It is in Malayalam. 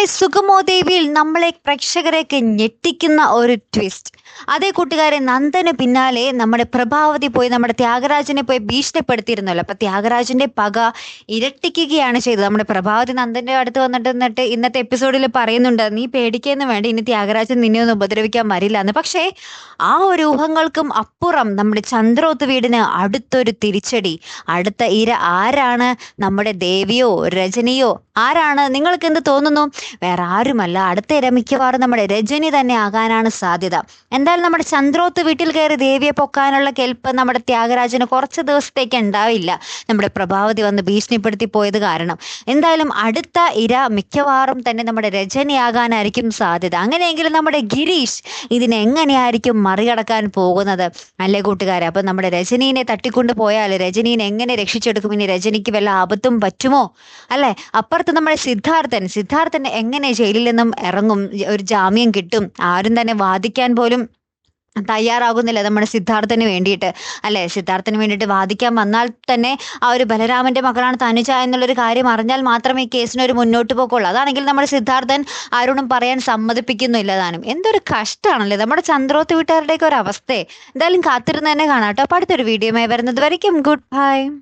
ഗൈസ് സുഗമോ ദേവിയിൽ നമ്മളെ പ്രേക്ഷകരെയൊക്കെ ഞെട്ടിക്കുന്ന ഒരു ട്വിസ്റ്റ് അതേ കൂട്ടുകാരെ നന്ദന് പിന്നാലെ നമ്മുടെ പ്രഭാവതി പോയി നമ്മുടെ ത്യാഗരാജനെ പോയി ഭീഷണിപ്പെടുത്തിയിരുന്നല്ലോ. അപ്പൊ ത്യാഗരാജന്റെ പക ഇരട്ടിക്കുകയാണ് ചെയ്തത്. നമ്മുടെ പ്രഭാവതി നന്ദന്റെ അടുത്ത് വന്നിട്ട് എന്നിട്ട് ഇന്നത്തെ എപ്പിസോഡിൽ പറയുന്നുണ്ട് നീ പേടിക്കുന്നു വേണ്ട ഇനി ത്യാഗരാജൻ നിന്നെ ഒന്നും ഉപദ്രവിക്കാൻ വരില്ല എന്ന്. പക്ഷേ ആ ഒരു ഊഹങ്ങൾക്കും അപ്പുറം നമ്മുടെ ചന്ദ്രോത്ത് വീടിന് അടുത്തൊരു തിരിച്ചടി. അടുത്ത ഇര ആരാണ്? നമ്മുടെ ദേവിയോ രജനിയോ? ആരാണ്? നിങ്ങൾക്ക് എന്ത് തോന്നുന്നു? വേറെ ആരുമല്ല അടുത്ത ഇര മിക്കവാറും നമ്മുടെ രജനി തന്നെ ആകാനാണ് സാധ്യത. എന്തായാലും നമ്മുടെ ചന്ദ്രോത്ത് വീട്ടിൽ കയറി ദേവിയെ പൊക്കാനുള്ള കെൽപ്പ് നമ്മുടെ ത്യാഗരാജന് കുറച്ച് ദിവസത്തേക്ക് ഉണ്ടാവില്ല. നമ്മുടെ പ്രഭാവതി വന്ന് ഭീഷണിപ്പെടുത്തി പോയത് കാരണം. എന്തായാലും അടുത്ത ഇര മിക്കവാറും തന്നെ നമ്മുടെ രജനി ആകാനായിരിക്കും സാധ്യത. അങ്ങനെയെങ്കിൽ നമ്മുടെ ഗിരീഷ് ഇതിനെങ്ങനെയായിരിക്കും മറികടക്കാൻ പോകുന്നത്? അല്ലേ കൂട്ടുകാരെ? അപ്പം നമ്മുടെ രജനീനെ തട്ടിക്കൊണ്ട് പോയാൽ രജനീനെ എങ്ങനെ രക്ഷിച്ചെടുക്കും? ഇനി രജനിക്ക് വല്ല ആപത്തും പറ്റുമോ? അല്ലേ? അപ്പുറത്ത് നമ്മുടെ സിദ്ധാർത്ഥൻ. സിദ്ധാർത്ഥൻ എങ്ങനെ ജയിലിൽ നിന്നും ഇറങ്ങും? ഒരു ജാമ്യം കിട്ടും. ആരും തന്നെ വാദിക്കാൻ പോലും തയ്യാറാകുന്നില്ല നമ്മുടെ സിദ്ധാർത്ഥന് വേണ്ടിയിട്ട്. അല്ലെ? സിദ്ധാർത്ഥന് വേണ്ടിയിട്ട് വാദിക്കാൻ വന്നാൽ തന്നെ ആ ഒരു ബലരാമന്റെ മകളാണ് തനുജ എന്നുള്ളൊരു കാര്യം അറിഞ്ഞാൽ മാത്രമേ കേസിന് ഒരു മുന്നോട്ട് പോക്കുള്ളൂ. അതാണെങ്കിൽ നമ്മുടെ സിദ്ധാർത്ഥൻ ആരോടും പറയാൻ സമ്മതിപ്പിക്കുന്നില്ല താനും. എന്തൊരു കഷ്ടമാണല്ലേ? നമ്മുടെ ചന്ദ്രോത്ത് വീട്ടുകാരുടെയൊക്കെ ഒരു അവസ്ഥയെ. എന്തായാലും കാത്തിരുന്ന് തന്നെ കാണാം കേട്ടോ. അടുത്തൊരു വീഡിയോമായി വരുന്നത് വരയ്ക്കും. Good bye